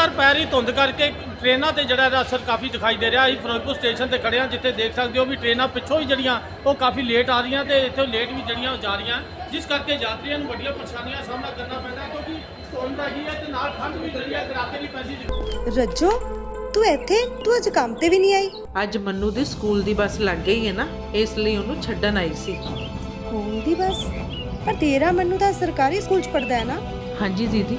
ਲਗਾਤਾਰ ਪੈ ਰਹੀ ਧੁੰਦ ਕਰਕੇ ਟ੍ਰੇਨਾਂ ਤੇ ਜਿਹੜਾ ਇਹਦਾ ਅਸਰ ਕਾਫੀ ਦਿਖਾਈ ਦੇ ਰਿਹਾ। ਅਸੀਂ ਫਿਰੋਜ਼ਪੁਰ ਸਟੇਸ਼ਨ ਤੇ ਖੜੇ ਹਾਂ ਜਿੱਥੇ ਦੇਖ ਸਕਦੇ ਹੋ ਵੀ ਟ੍ਰੇਨਾਂ ਪਿੱਛੋਂ ਹੀ ਜਿਹੜੀਆਂ ਉਹ ਕਾਫੀ ਲੇਟ ਆ ਰਹੀਆਂ ਤੇ ਇੱਥੋਂ ਲੇਟ ਵੀ ਜਿਹੜੀਆਂ ਉਹ ਜਾ ਰਹੀਆਂ। ਜਿਸ ਕਰਕੇ ਯਾਤਰੀਆਂ ਨੂੰ ਵੱਡੀਆਂ ਪਰੇਸ਼ਾਨੀਆਂ ਦਾ ਸਾਹਮਣਾ ਕਰਨਾ ਪੈਂਦਾ ਕਿਉਂਕਿ ਧੁੰਦ ਹੈਗੀ ਹੈ ਤੇ ਨਾਲ ਠੰਡ ਵੀ ਜਿਹੜੀ ਹੈ ਕੜਾਕੇ ਦੀ ਪੈਂਦੀ ਰੱਜੋ ਤੂੰ ਇੱਥੇ ਤੂੰ ਅੱਜ ਕੰਮ ਤੇ ਵੀ ਨਹੀਂ ਆਈ। ਅੱਜ ਮੰਨੂ ਦੀ ਸਕੂਲ ਦੀ ਬੱਸ ਲੱਗ ਗਈ ਹੈ ਨਾ ਇਸ ਲਈ ਉਹਨੂੰ ਛੱਡਣ ਆਈ ਸੀ। ਸਕੂਲ ਦੀ ਬਸ? ਪਰ ਤੇਰਾ ਮੰਨੂ ਤਾਂ ਸਰਕਾਰੀ ਸਕੂਲ ਚ ਪੜਦਾ ਹੈ ਨਾ। ਹਾਂਜੀ ਦੀਦੀ।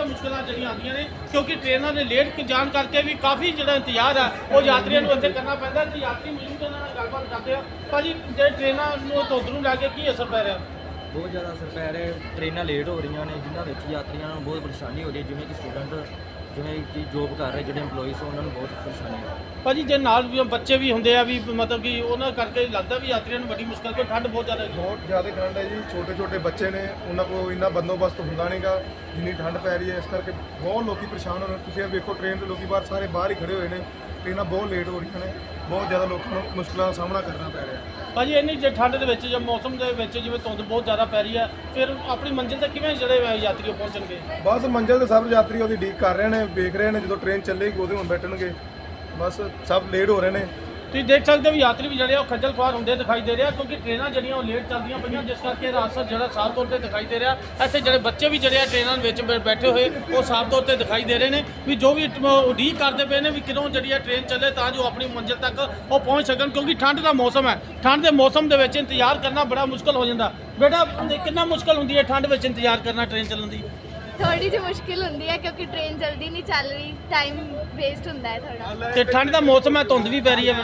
ਹੈਗੇ ਮੁਸ਼ਕਲਾਂ ਜਿਹੜੀਆਂ ਆਉਂਦੀਆਂ ਨੇ, ਕਿਉਂਕਿ ਟ੍ਰੇਨਾਂ ਦੇ ਲੇਟ ਜਾਣ ਕਰਕੇ ਵੀ ਕਾਫੀ ਜਿਹੜਾ ਇੰਤਜ਼ਾਰ ਹੈ ਉਹ ਯਾਤਰੀਆਂ ਨੂੰ ਇੱਥੇ ਕਰਨਾ ਪੈਂਦਾ ਤੇ ਯਾਤਰੀ ਮੌਜੂਦ ਨਾਲ ਗੱਲਬਾਤ ਕਰਦੇ ਆ ਭਾਜੀ ਜਿਹੜੇ ਟ੍ਰੇਨਾਂ ਨੂੰ ਧੁੰਦ ਨੂੰ ਲੈ ਕੇ ਕੀ ਅਸਰ ਪੈ ਰਿਹਾ ਬਹੁਤ ਜ਼ਿਆਦਾ ਅਸਰ ਪੈ ਰਿਹਾ ਹੈ। ਟ੍ਰੇਨਾਂ ਲੇਟ ਹੋ ਰਹੀਆਂ ਨੇ, ਜਿਨ੍ਹਾਂ ਵਿੱਚ ਯਾਤਰੀਆਂ ਨੂੰ ਬਹੁਤ ਪਰੇਸ਼ਾਨੀ ਹੋ ਰਹੀ ਹੈ, ਜਿਵੇਂ ਕਿ ਸਟੂਡੈਂਟ ਜਿਵੇਂ ਕਿ ਜੋਬ ਕਰ ਰਹੇ ਜਿਹੜੇ EMPLOYEES ਉਹਨਾਂ ਨੂੰ ਬਹੁਤ ਪਰੇਸ਼ਾਨੀ ਹੈ। ਭਾਜੀ ਜੇ ਨਾਲ ਵੀ ਬੱਚੇ ਵੀ ਹੁੰਦੇ ਆ ਵੀ ਮਤਲਬ ਕਿ ਉਹਨਾਂ ਕਰਕੇ ਲੱਗਦਾ ਵੀ ਯਾਤਰੀਆਂ ਨੂੰ ਵੱਡੀ ਮੁਸ਼ਕਲ ਕਿਉਂ ਠੰਡ ਬਹੁਤ ਜ਼ਿਆਦਾ ਹੈ ਬਹੁਤ ਜ਼ਿਆਦਾ ਠੰਡ ਹੈ ਜੀ ਛੋਟੇ ਛੋਟੇ ਬੱਚੇ ਨੇ ਉਹਨਾਂ ਕੋਲ ਇੰਨਾ ਬੰਦੋਬਸਤ ਹੁੰਦਾ ਨਹੀਂਗਾ ਜਿੰਨੀ ਠੰਡ ਪੈ ਰਹੀ ਹੈ ਇਸ ਕਰਕੇ ਬਹੁਤ ਲੋਕੀ ਪਰੇਸ਼ਾਨ ਹੋ ਰਹੇ ਨੇ। ਤੁਸੀਂ ਇਹ ਵੇਖੋ ਟ੍ਰੇਨ ਦੇ ਲੋਕੀ ਬਾਹਰ ਸਾਰੇ ਬਾਹਰ ਹੀ ਖੜੇ ਹੋਏ ਨੇ। ਟ੍ਰੇਨਾਂ ਬਹੁਤ ਲੇਟ ਹੋ ਰਹੀਆਂ ਨੇ ਬਹੁਤ ਜ਼ਿਆਦਾ ਲੋਕਾਂ ਨੂੰ ਮੁਸ਼ਕਲਾਂ ਦਾ ਸਾਹਮਣਾ ਕਰਨਾ ਪੈ ਰਿਹਾ। ਭਾਜੀ ਇੰਨੀ ਜੇ ਠੰਡ ਦੇ ਵਿੱਚ ਜਾਂ ਮੌਸਮ ਦੇ ਵਿੱਚ ਜਿਵੇਂ ਧੁੰਦ ਬਹੁਤ ਜ਼ਿਆਦਾ ਪੈ ਰਹੀ ਹੈ ਫਿਰ ਆਪਣੀ ਮੰਜ਼ਿਲ ਤੇ ਕਿਵੇਂ ਜਿਹੜੇ ਯਾਤਰੀ ਪਹੁੰਚਣਗੇ? ਬਸ ਮੰਜ਼ਿਲ ਤੇ ਸਭ ਯਾਤਰੀ ਉਹਦੀ ਡੀਕ ਕਰ ਰਹੇ ਨੇ ਵੇਖ ਰਹੇ ਨੇ ਜਦੋਂ ਟ੍ਰੇਨ ਚੱਲੇਗੀ ਉਹਦੇ ਹੁਣ ਬੈਠਣਗੇ। ਬਸ ਸਭ ਲੇਟ ਹੋ ਰਹੇ ਨੇ। ਤੁਸੀਂ ਦੇਖ ਸਕਦੇ ਹੋ ਵੀ ਯਾਤਰੀ ਵੀ ਜਿਹੜੇ ਉਹ ਖੱਜਲ ਖੁਆਰ ਹੁੰਦੇ ਦਿਖਾਈ ਦੇ ਰਿਹਾ ਕਿਉਂਕਿ ਟ੍ਰੇਨਾਂ ਜਿਹੜੀਆਂ ਉਹ ਲੇਟ ਚੱਲਦੀਆਂ ਪਈਆਂ, ਜਿਸ ਕਰਕੇ ਇਹਦਾ ਜਿਹੜਾ ਸਾਫ਼ ਤੌਰ ਤੇ ਦਿਖਾਈ ਦੇ ਰਿਹਾ। ਇੱਥੇ ਜਿਹੜੇ ਬੱਚੇ ਵੀ ਜਿਹੜੇ ਆ ਟ੍ਰੇਨਾਂ ਵਿੱਚ ਬੈਠੇ ਹੋਏ, ਉਹ ਸਾਫ਼ ਤੌਰ ਤੇ ਦਿਖਾਈ ਦੇ ਰਹੇ ਨੇ ਵੀ ਜੋ ਵੀ ਉਡੀਕ ਕਰਦੇ ਪਏ ਨੇ ਵੀ ਕਿਦੋਂ ਜਿਹੜੀ ਆ ਟ੍ਰੇਨ ਚੱਲੇ ਤਾਂ ਜੋ ਆਪਣੀ ਮੰਜ਼ਿਲ ਤੱਕ ਉਹ ਪਹੁੰਚ ਸਕਣ, ਕਿਉਂਕਿ ਠੰਡ ਦਾ ਮੌਸਮ ਹੈ। ਠੰਡ ਦੇ ਮੌਸਮ ਦੇ ਵਿੱਚ ਇੰਤਜ਼ਾਰ ਕਰਨਾ ਬੜਾ ਮੁਸ਼ਕਲ ਹੋ ਜਾਂਦਾ। ਬੇਟਾ ਕਿੰਨਾ ਮੁਸ਼ਕਲ ਹੁੰਦੀ ਹੈ ਠੰਡ ਵਿੱਚ ਇੰਤਜ਼ਾਰ ਕਰਨਾ ਟ੍ਰੇਨ ਚੱਲਣ ਦੀ? ਥੋੜੀ ਜਿਹੀ ਮੁਸ਼ਕਿਲ ਹੁੰਦੀ ਹੈ ਕਿਉਂਕਿ ਟ੍ਰੇਨ ਜਲਦੀ ਨਹੀਂ ਚੱਲ ਰਹੀ ਟਾਈਮ ਵੇਸਟ ਹੁੰਦਾ ਹੈ ਥੋੜਾ ਤੇ ਠੰਡ ਦਾ ਮੌਸਮ ਹੈ ਧੁੰਦ ਵੀ ਪੈ ਰਹੀ ਹੈ।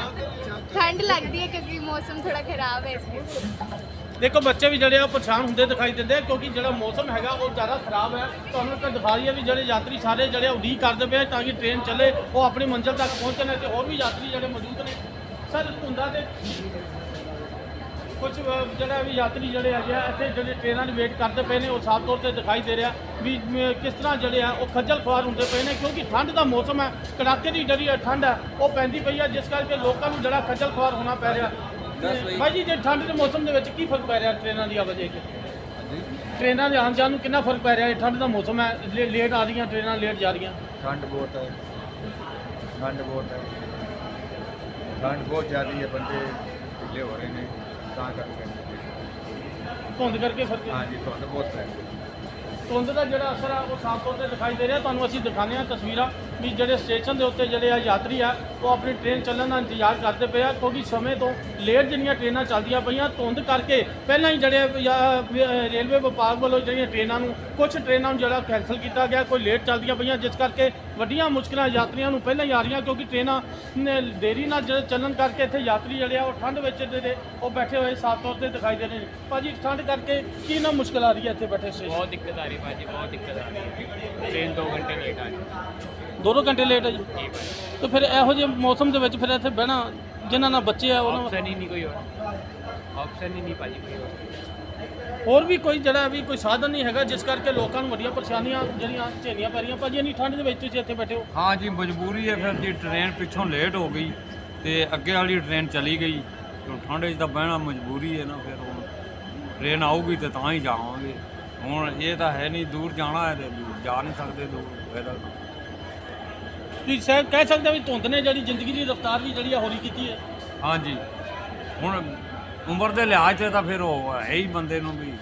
ਠੰਡ ਲੱਗਦੀ ਹੈ ਕਿਉਂਕਿ ਮੌਸਮ ਥੋੜਾ ਖਰਾਬ ਹੈ ਇਸ ਲਈ ਦੇਖੋ ਬੱਚੇ ਵੀ ਜਿਹੜੇ ਆ ਉਹ ਪਰੇਸ਼ਾਨ ਹੁੰਦੇ ਦਿਖਾਈ ਦਿੰਦੇ ਆ ਕਿਉਂਕਿ ਜਿਹੜਾ ਮੌਸਮ ਹੈਗਾ ਉਹ ਜ਼ਿਆਦਾ ਖਰਾਬ ਹੈ। ਤੁਹਾਨੂੰ ਇੱਕ ਦਿਖਾ ਰਹੀ ਹੈ ਵੀ ਜਿਹੜੇ ਯਾਤਰੀ ਸਾਰੇ ਜਿਹੜੇ ਉਡੀਕ ਕਰਦੇ ਪਏ ਆ ਤਾਂ ਕਿ ਟ੍ਰੇਨ ਚੱਲੇ ਉਹ ਆਪਣੀ ਮੰਜ਼ਿਲ ਤੱਕ ਪਹੁੰਚਣ ਤੇ ਹੋਰ ਵੀ ਯਾਤਰੀ ਜਿਹੜੇ ਮੌਜੂਦ ਨੇ ਸਰ ਧੁੰਦਾਂ ਦੇ ਕੁਝ ਜਿਹੜਾ ਵੀ ਯਾਤਰੀ ਜਿਹੜੇ ਹੈਗੇ ਆ ਇੱਥੇ ਜਿਹੜੇ ਟ੍ਰੇਨਾਂ ਦੀ ਵੇਟ ਕਰਦੇ ਪਏ ਨੇ ਉਹ ਸਾਫ਼ ਤੌਰ ਤੇ ਦਿਖਾਈ ਦੇ ਰਿਹਾ ਵੀ ਕਿਸ ਤਰ੍ਹਾਂ ਜਿਹੜੇ ਆ ਉਹ ਖੱਜਲ ਖੁਆਰ ਹੁੰਦੇ ਪਏ ਨੇ ਕਿਉਂਕਿ ਠੰਡ ਦਾ ਮੌਸਮ ਹੈ ਕੜਾਕੇ ਦੀ ਜਿਹੜੀ ਠੰਡ ਹੈ ਉਹ ਪੈਂਦੀ ਪਈ ਹੈ ਜਿਸ ਕਰਕੇ ਲੋਕਾਂ ਨੂੰ ਜਿਹੜਾ ਖੱਜਲ ਖੁਆਰ ਹੋਣਾ ਪੈ ਰਿਹਾ। ਭਾਈ ਜੀ ਜੇ ਠੰਡ ਦੇ ਮੌਸਮ ਦੇ ਵਿੱਚ ਕੀ ਫ਼ਰਕ ਪੈ ਰਿਹਾ ਟ੍ਰੇਨਾਂ ਦੀ ਆਵਾਜਾਈ ਤੇ? ਟ੍ਰੇਨਾਂ ਦੇ ਆਉਣ ਜਾਣ ਨੂੰ ਕਿੰਨਾ ਫ਼ਰਕ ਪੈ ਰਿਹਾ ਹੈ ਠੰਡ ਦਾ ਮੌਸਮ ਹੈ ਲੇਟ ਆ ਰਹੀਆਂ ਟ੍ਰੇਨਾਂ ਲੇਟ ਜਾ ਰਹੀਆਂ? ਠੰਡ ਬਹੁਤ ਹੈ। ਠੰਡ ਬਹੁਤ ਹੈ। ਠੰਡ ਬਹੁਤ ਜ਼ਿਆਦੀ ਹੈ ਬੰਦੇ ਢਿੱਲੇ ਹੋ ਰਹੇ ਨੇ। ਤਾਂ ਕਰਕੇ ਧੁੰਦ ਕਰਕੇ ਫ਼ਰਕ ਹਾਂਜੀ ਧੁੰਦ ਬਹੁਤ ਹੈ। ਧੁੰਦ ਦਾ ਜਿਹੜਾ ਅਸਰ ਆ ਉਹ ਸਾਫ਼ ਤੌਰ ਤੇ ਦਿਖਾਈ ਦੇ ਰਿਹਾ। ਤੁਹਾਨੂੰ ਅਸੀਂ ਦਿਖਾਉਂਦੇ ਹਾਂ ਤਸਵੀਰਾਂ। ਵੀ ਜਿਹੜੇ ਸਟੇਸ਼ਨ ਦੇ ਉੱਤੇ ਜਿਹੜੇ ਆ ਯਾਤਰੀ ਆ, ਉਹ ਆਪਣੀ ਟ੍ਰੇਨ ਚੱਲਣ ਦਾ ਇੰਤਜ਼ਾਰ ਕਰਦੇ ਪਏ ਆ, ਕਿਉਂਕਿ ਸਮੇਂ ਤੋਂ ਲੇਟ ਜਿਹੜੀਆਂ ਟ੍ਰੇਨਾਂ ਚੱਲਦੀਆਂ ਪਈਆਂ, ਧੁੰਦ ਕਰਕੇ ਪਹਿਲਾਂ ਹੀ ਜਿਹੜੇ ਰੇਲਵੇ ਵਿਭਾਗ ਵੱਲੋਂ ਜਿਹੜੀਆਂ ਟ੍ਰੇਨਾਂ ਨੂੰ ਕੁਝ ਟ੍ਰੇਨਾਂ ਨੂੰ ਜਿਹੜਾ ਕੈਨਸਲ ਕੀਤਾ ਗਿਆ, ਕੋਈ ਲੇਟ ਚੱਲਦੀਆਂ ਪਈਆਂ, ਜਿਸ ਕਰਕੇ ਵੱਡੀਆਂ ਮੁਸ਼ਕਲਾਂ ਯਾਤਰੀਆਂ ਨੂੰ ਪਹਿਲਾਂ ਹੀ ਆ ਰਹੀਆਂ, ਕਿਉਂਕਿ ਟ੍ਰੇਨਾਂ ਦੇਰੀ ਨਾਲ ਚੱਲਣ ਕਰਕੇ ਇੱਥੇ ਯਾਤਰੀ ਜਿਹੜੇ ਆ, ਉਹ ਠੰਡ ਵਿੱਚ ਜਿਹੜੇ ਉਹ ਬੈਠੇ ਹੋਏ ਸਾਫ਼ ਤੌਰ ਤੇ ਦਿਖਾਈ ਦੇ ਰਹੇ ਨੇ। ਭਾਜੀ ਠੰਡ ਕਰਕੇ ਕੀ ਨਾ ਮੁਸ਼ਕਲ ਆ ਰਹੀ ਹੈ ਇੱਥੇ ਬੈਠੇ ਸਟੇਸ਼ਨ? ਬਹੁਤ ਦਿੱਕਤ ਆ ਰਹੀ ਭਾਜੀ, ਬਹੁਤ ਦਿੱਕਤ ਆ ਰਹੀ ਹੈ। ਟ੍ਰੇਨ 2 ਘੰਟੇ ਲੇਟ ਆ ਰਹੀ। ਦੋ ਦੋ ਘੰਟੇ ਲੇਟ ਹੈ ਜੀ। ਤਾਂ ਫਿਰ ਇਹੋ ਜਿਹੇ ਮੌਸਮ ਦੇ ਵਿੱਚ ਫਿਰ ਇੱਥੇ ਬਹਿਣਾ ਜਿਨ੍ਹਾਂ ਨਾਲ ਬੱਚੇ ਆ ਉਹਨਾਂ ਆਪਸ਼ਨ ਹੀ ਨਹੀਂ ਕੋਈ ਹੋਰ। ਆਪਸ਼ਨ ਹੀ ਨਹੀਂ ਭਾਜੀ ਕੋਈ ਹੋਰ। ਵੀ ਕੋਈ ਜਿਹੜਾ ਵੀ ਕੋਈ ਸਾਧਨ ਨਹੀਂ ਹੈਗਾ ਜਿਸ ਕਰਕੇ ਲੋਕਾਂ ਨੂੰ ਵੱਡੀਆਂ ਪਰੇਸ਼ਾਨੀਆਂ ਜਿਹੜੀਆਂ ਝੇਲੀਆਂ ਪੈ ਰਹੀਆਂ। ਭਾਜੀ ਇੰਨੀ ਠੰਡ ਦੇ ਵਿੱਚ ਤੁਸੀਂ ਇੱਥੇ ਬੈਠੇ ਹੋ। ਹਾਂ ਜੀ ਮਜਬੂਰੀ ਹੈ ਫਿਰ ਜੀ ਟ੍ਰੇਨ ਪਿੱਛੋਂ ਲੇਟ ਹੋ ਗਈ ਤੇ ਅੱਗੇ ਵਾਲੀ ਟ੍ਰੇਨ ਚਲੀ ਗਈ। ਹੁਣ ਠੰਡੇ 'ਚ ਤਾਂ ਬਹਿਣਾ ਮਜਬੂਰੀ ਹੈ ਨਾ ਫਿਰ ਹੁਣ। ਟ੍ਰੇਨ ਆਊਗੀ ਤੇ ਤਾਂ ਹੀ ਜਾਵਾਂਗੇ। ਹੁਣ ਇਹ ਤਾਂ ਹੈ ਨਹੀਂ ਦੂਰ ਜਾਣਾ ਹੈ ਤੇ ਦੂਰ ਜਾ ਨਹੀਂ ਸਕਦੇ ਦੂਰ ਪੈਦਲ। ਤੁਸੀਂ ਸਹਿ ਕਹਿ ਸਕਦੇ ਹੋ ਵੀ ਧੁੰਦ ਨੇ ਜਿਹੜੀ ਜ਼ਿੰਦਗੀ ਦੀ ਰਫ਼ਤਾਰ ਵੀ ਜਿਹੜੀ ਆ ਹੌਲੀ ਕੀਤੀ ਹੈ। ਹਾਂਜੀ। ਹੁਣ ਉਮਰ ਦੇ ਲਿਹਾਜ਼ ਤੇ ਤਾਂ ਫਿਰ ਉਹ ਹੈ ਹੀ ਬੰਦੇ ਨੂੰ ਵੀ।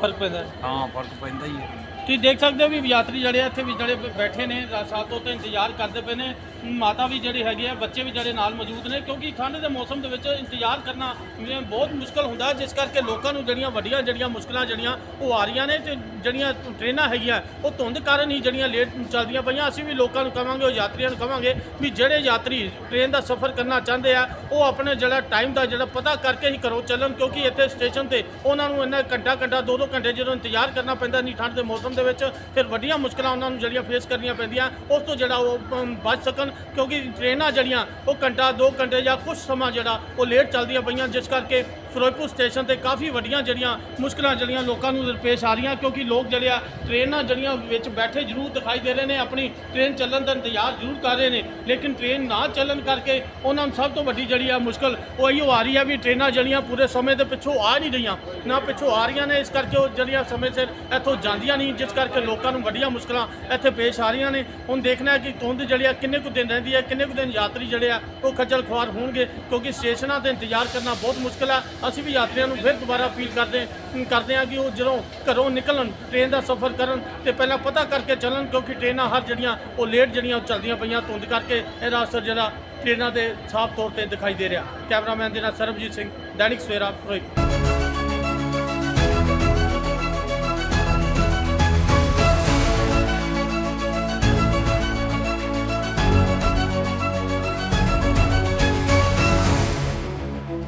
ਫ਼ਰਕ ਪੈਂਦਾ ਹੈ। ਹਾਂ ਫ਼ਰਕ ਪੈਂਦਾ ਹੀ ਹੈ। ਤੁਸੀਂ ਦੇਖ ਸਕਦੇ ਹੋ ਵੀ ਯਾਤਰੀ ਜਿਹੜੇ ਆ ਇੱਥੇ ਵੀ ਜਿਹੜੇ ਬੈਠੇ ਨੇ ਰਾਤ ਸਾਲ ਤੋਂ ਤੇ ਇੰਤਜ਼ਾਰ ਕਰਦੇ ਪਏ ਨੇ। ਮਾਤਾ ਵੀ ਜਿਹੜੇ ਹੈਗੇ ਆ, ਬੱਚੇ ਵੀ ਜਿਹੜੇ ਨਾਲ ਮੌਜੂਦ ਨੇ, ਕਿਉਂਕਿ ਠੰਡ ਦੇ ਮੌਸਮ ਦੇ ਵਿੱਚ ਇੰਤਜ਼ਾਰ ਕਰਨਾ ਬਹੁਤ ਮੁਸ਼ਕਲ ਹੁੰਦਾ ਜਿਸ ਕਰਕੇ ਲੋਕਾਂ ਨੂੰ ਜਿਹੜੀਆਂ ਵੱਡੀਆਂ ਜਿਹੜੀਆਂ ਮੁਸ਼ਕਲਾਂ ਜਿਹੜੀਆਂ ਉਹ ਆ ਰਹੀਆਂ ਨੇ ਤੇ ਜਿਹੜੀਆਂ ਟ੍ਰੇਨਾਂ ਹੈਗੀਆਂ, ਉਹ ਧੁੰਦ ਕਾਰਨ ਹੀ ਜਿਹੜੀਆਂ ਲੇਟ ਚੱਲਦੀਆਂ ਪਈਆਂ। ਅਸੀਂ ਵੀ ਲੋਕਾਂ ਨੂੰ ਕਵਾਂਗੇ, ਉਹ ਯਾਤਰੀਆਂ ਨੂੰ ਕਵਾਂਗੇ ਵੀ ਜਿਹੜੇ ਯਾਤਰੀ ਟ੍ਰੇਨ ਦਾ ਸਫ਼ਰ ਕਰਨਾ ਚਾਹੁੰਦੇ ਆ, ਉਹ ਆਪਣੇ ਜਿਹੜਾ ਟਾਈਮ ਦਾ ਜਿਹੜਾ ਪਤਾ ਕਰਕੇ ਹੀ ਕਰੋ ਚੱਲਣ, ਕਿਉਂਕਿ ਇੱਥੇ ਸਟੇਸ਼ਨ ਤੇ ਉਹਨਾਂ ਨੂੰ ਇੰਨਾ ਘੰਟਾ ਘੰਟਾ ਦੋ ਦੋ ਘੰਟੇ ਜਦੋਂ ਇੰਤਜ਼ਾਰ ਕਰਨਾ ਪੈਂਦਾ ਨਹੀਂ ਠੰਡ ਦੇ ਮੌਸਮ ਦੇ ਵਿੱਚ, ਫਿਰ ਵੱਡੀਆਂ ਮੁਸ਼ਕਲਾਂ ਉਹਨਾਂ ਨੂੰ ਜਿਹੜੀਆਂ ਫੇਸ ਕਰਨੀਆਂ ਪੈਂਦੀਆਂ, ਉਸ ਤੋਂ ਜਿਹੜਾ ਉਹ ਬਚ ਸਕਣ ਚੱਲਣ ਕਿਉਂਕਿ ਟ੍ਰੇਨਾਂ ਜਿਹੜੀਆਂ, ਉਹ ਘੰਟਾ 2 ਘੰਟੇ ਜਾਂ ਕੁਝ ਸਮਾਂ ਜਿਹੜਾ, ਉਹ ਲੇਟ ਚੱਲਦੀਆਂ ਪਈਆਂ, ਜਿਸ ਕਰਕੇ ਫਿਰੋਜ਼ਪੁਰ ਸਟੇਸ਼ਨ ਤੇ ਕਾਫੀ ਵੱਡੀਆਂ ਜਿਹੜੀਆਂ ਮੁਸ਼ਕਲਾਂ ਜਿਹੜੀਆਂ ਲੋਕਾਂ ਨੂੰ ਦਰਪੇਸ਼ ਆ ਰਹੀਆਂ, ਕਿਉਂਕਿ ਲੋਕ ਜਿਹੜੇ ਆ ਟ੍ਰੇਨਾਂ ਜਿਹੜੀਆਂ ਵਿੱਚ ਬੈਠੇ ਜ਼ਰੂਰ ਦਿਖਾਈ ਦੇ ਰਹੇ ਨੇ, ਆਪਣੀ ਟ੍ਰੇਨ ਚੱਲਣ ਦਾ ਇੰਤਜ਼ਾਰ ਜ਼ਰੂਰ ਕਰ ਰਹੇ ਨੇ, ਲੇਕਿਨ ਟ੍ਰੇਨ ਨਾ ਚੱਲਣ ਕਰਕੇ ਉਹਨਾਂ ਨੂੰ ਸਭ ਤੋਂ ਵੱਡੀ ਜਿਹੜੀ ਆ ਮੁਸ਼ਕਲ ਉਹ ਇਹੋ ਆ ਰਹੀ ਆ ਵੀ ਟ੍ਰੇਨਾਂ ਜਿਹੜੀਆਂ ਪੂਰੇ ਸਮੇਂ ਦੇ ਪਿੱਛੋਂ ਆ ਨਹੀਂ ਰਹੀਆਂ, ਨਾ ਪਿੱਛੋਂ ਆ ਰਹੀਆਂ ਨੇ, ਇਸ ਕਰਕੇ ਉਹ ਜਿਹੜੀਆਂ ਸਮੇਂ ਸਿਰ ਇੱਥੋਂ ਜਾਂਦੀਆਂ ਨਹੀਂ, ਜਿਸ ਕਰਕੇ ਲੋਕਾਂ ਨੂੰ ਵੱਡੀਆਂ ਮੁਸ਼ਕਲਾਂ ਇੱਥੇ ਪੇਸ਼ ਆ ਰਹੀਆਂ ਨੇ। ਹੁਣ ਦੇਖਣਾ ਹੈ ਕਿ ਧੁੰਦ ਜਿਹੜੀ ਆ ਕਿੰਨੇ ਕੁ ਦਿਨ ਰਹਿੰਦੀ ਹੈ, ਕਿੰਨੇ ਕੁ ਦਿਨ ਯਾਤਰੀ ਜਿਹੜੇ ਆ ਉਹ ਖੱਜਲ ਖੁਆਰ ਹੋਣਗੇ, ਕਿਉਂਕਿ ਸਟੇਸ਼ਨਾਂ ਤੇ ਇੰਤਜ਼ਾਰ ਕਰਨਾ ਬਹੁਤ ਮੁਸ਼ਕਲ ਆ ਅਸੀਂ ਵੀ ਯਾਤਰੀਆਂ ਨੂੰ ਫਿਰ ਦੁਬਾਰਾ ਅਪੀਲ ਕਰਦੇ ਕਰਦੇ ਹਾਂ ਕਿ ਉਹ ਜਦੋਂ ਘਰੋਂ ਨਿਕਲਣ ਟ੍ਰੇਨ ਦਾ ਸਫ਼ਰ ਕਰਨ ਤੇ ਪਹਿਲਾਂ ਪਤਾ ਕਰਕੇ ਚੱਲਣ ਕਿਉਂਕਿ ਟ੍ਰੇਨਾਂ ਹਰ ਜਿਹੜੀਆਂ, ਉਹ ਲੇਟ ਜਿਹੜੀਆਂ ਉਹ ਚੱਲਦੀਆਂ ਪਈਆਂ, ਧੁੰਦ ਕਰਕੇ ਇਹਦਾ ਅਸਰ ਜਿਹੜਾ ਟ੍ਰੇਨਾਂ ਦੇ ਸਾਫ਼ ਤੌਰ ਤੇ ਦਿਖਾਈ ਦੇ ਰਿਹਾ। ਕੈਮਰਾਮੈਨ ਦੇ ਨਾਲ ਸਰਬਜੀਤ ਸਿੰਘ, ਦੈਨਿਕ ਸਵੇਰਾ, ਫਿਰੋਜ਼ਪੁਰ।